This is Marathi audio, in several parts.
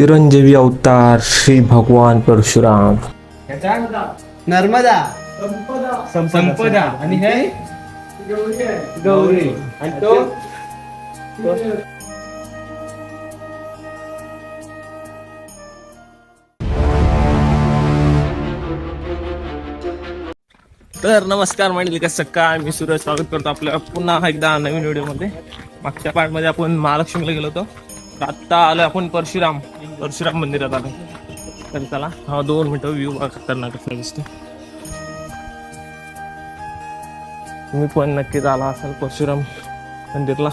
चिरंजीवी अवतार श्री भगवान परशुराम. नर्मदा. संपदा. आणि हे? गौरी आणि तो? तर नमस्कार मंडळी. कसं काय मी सूरज स्वागत करतो आपल्या पुन्हा एकदा नवीन व्हिडिओमध्ये. मागच्या पार्टमध्ये आपण महालक्ष्मीला गेलो होतो. आत्ता आलो आपण परशुराम. परशुराम मंदिरात आलो तर चला हा दोन मिनटं व्ह्यू खतरनाक कसं दिसतो तुम्ही पण नक्कीच आला असाल परशुराम मंदिरला.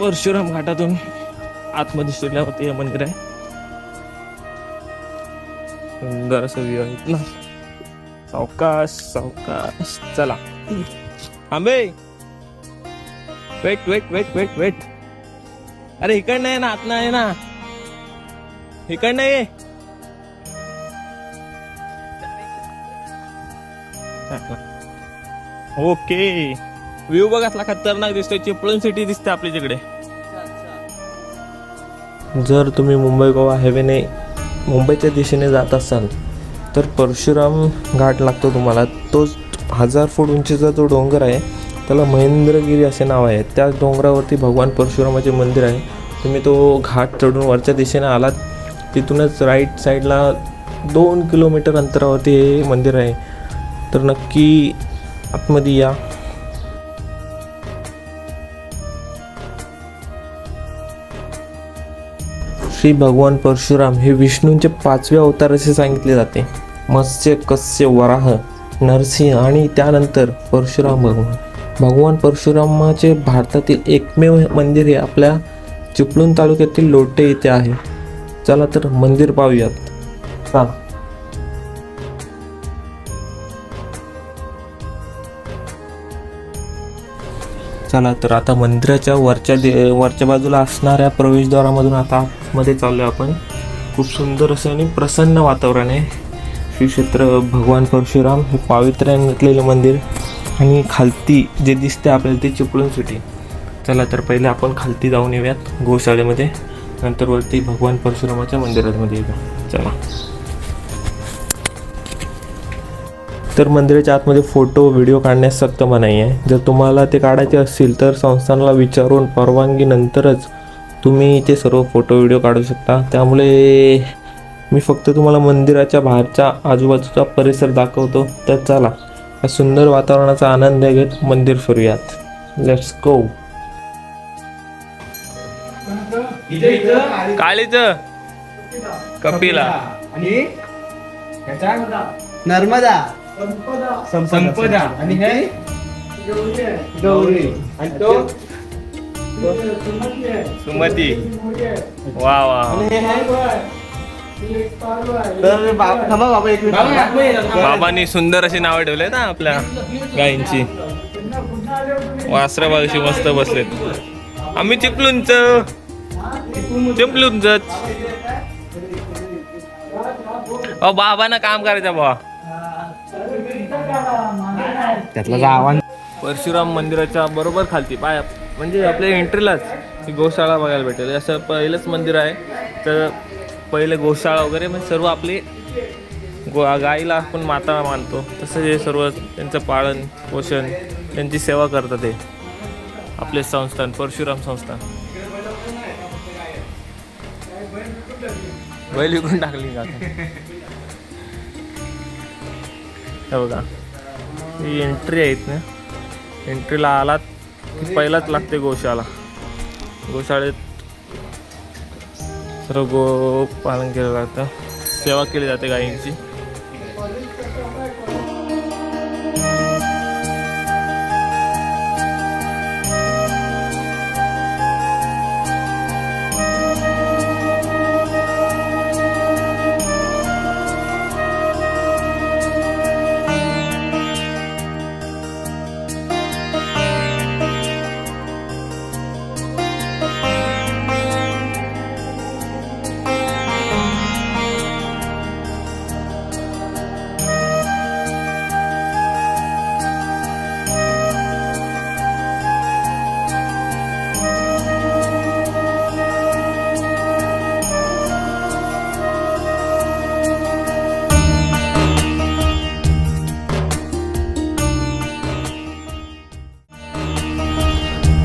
परशुराम घाटातून आतमध्ये शिरल्यावरती हे मंदिर आहे. सुंदर असं व्ह्यू आहे ना सावकाश सावकाश. चला. आंबे wait wait wait wait wait अरे इकडनं आहे ना आत आहे ना. इकडनं ये. ओके. व्ह्यू बघा असला खतरनाक दिसतोय. चिपळूण सिटी दिसते आपल्या तिकडे. जर तुम्ही मुंबई गोवा हायवेने मुंबईच्या दिशेने जात असाल तर परशुराम घाट लागतो तुम्हाला. तो हजार फूट उंचीचा जो डोंगर आहे त्याला महेंद्रगिरी असे नाव आहे. त्या डोंगरावरती भगवान परशुरामाचे मंदिर आहे. तुम्ही तो घाट चढून वरच्या दिशेने आलात. तिथूनच राईट साईडला दोन किलोमीटर अंतरावरती हे मंदिर आहे. तर नक्की आतमध्ये या. श्री भगवान परशुराम हे विष्णूंचे पाचवे अवतार असे सांगितले जाते. मत्स्य कस्य वराह नरसिंह आणि त्यानंतर परशुराम भगवान. भगवान परशुरामाचे भारतातील एकमेव मंदिर हे आपल्या चिपळूण तालुक्यातील लोटे येथे आहे. चला तर मंदिर पाहूयात. सांग चला तर आता मंदिराच्या वरच्या दे वरच्या बाजूला असणाऱ्या प्रवेशद्वारामधून आता आतमध्ये चाललो आपण. खूप सुंदर असं आणि प्रसन्न वातावरण आहे. श्री क्षेत्र भगवान परशुराम हे पावित्र्याने घेतलेलं मंदिर. आणि खालती जे दिसते आपल्याला ते चिपळूण सिटी. चला तर पहिले आपण खालती जाऊन येऊयात गोशाळेमध्ये. नंतर वरती भगवान परशुरामाच्या मंदिरामध्ये येऊया. चला. तर मंदिराच्या आतमध्ये फोटो व्हिडिओ काढण्यास सक्त मनाई आहे जर तुम्हाला ते काढायचे असतील तर संस्थानला विचारून परवानगीनंतरच तुम्ही ते सर्व फोटो व्हिडिओ काढू शकता. त्यामुळे मी फक्त तुम्हाला मंदिराच्या बाहेरच्या आजूबाजूचा परिसर दाखवतो. तर चला. या सुंदर वातावरणाचा आनंद घेत मंदिर फिरूयात. Let's go काळीच Kapila. आणि नर्मदा. संपदा. आणि हे? गौरी. आणि तो? सुमती. वा वा तर बा- थांबा बाबा एक मिनिट. बाबांनी सुंदर अशी नावं ठेवले ना आपल्या गायींची. वासरा बाजूशी मस्त बसलेत. आम्ही चिपलूनच. चिपलूनच अहो बाबांना काम करायचं बा त्यातला आव्हान परशुराम मंदिराच्या बरोबर खालती पाय म्हणजे आपल्या एंट्रीलाच ही गोशाळा बघायला भेटेल. असं पहिलंच मंदिर आहे. तर पहिले गोशाळा वगैरे म्हणजे सर्व आपले गो गाईला आपण माता मानतो. तसं हे सर्व त्यांचं पालन पोषण त्यांची सेवा करतात ते आपले संस्थान परशुराम संस्थान. बैल विकून टाकली का हे बघा. ही एंट्री आहेत ना. एंट्रीला आलात की पहिलाच लागते गोशाळा गोशाळेत सर्व गो पालन केलं जातं. सेवा केली जाते गायींची.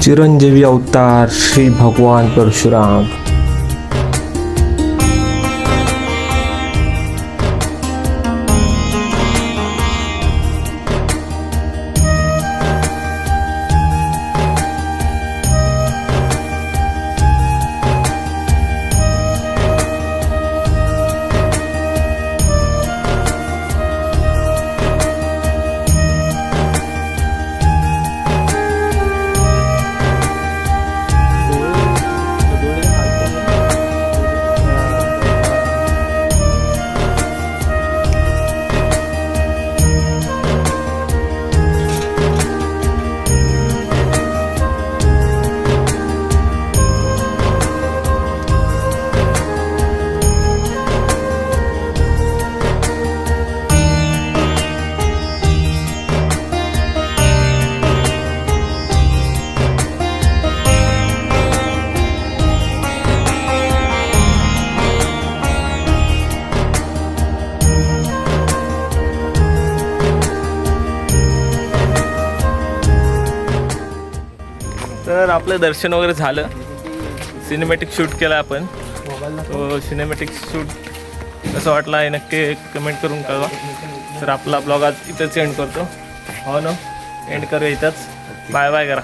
चिरंजीवी अवतार श्री भगवान परशुराम. तर आपलं दर्शन वगैरे झालं. सिनेमॅटिक शूट केलं आपण. सिनेमॅटिक शूट कसं वाटलं आहे नक्की कमेंट करून कळवा. तर आपला ब्लॉग आज इथंच एंड करतो. हो ना? एंड करूया इथंच. बाय बाय करा.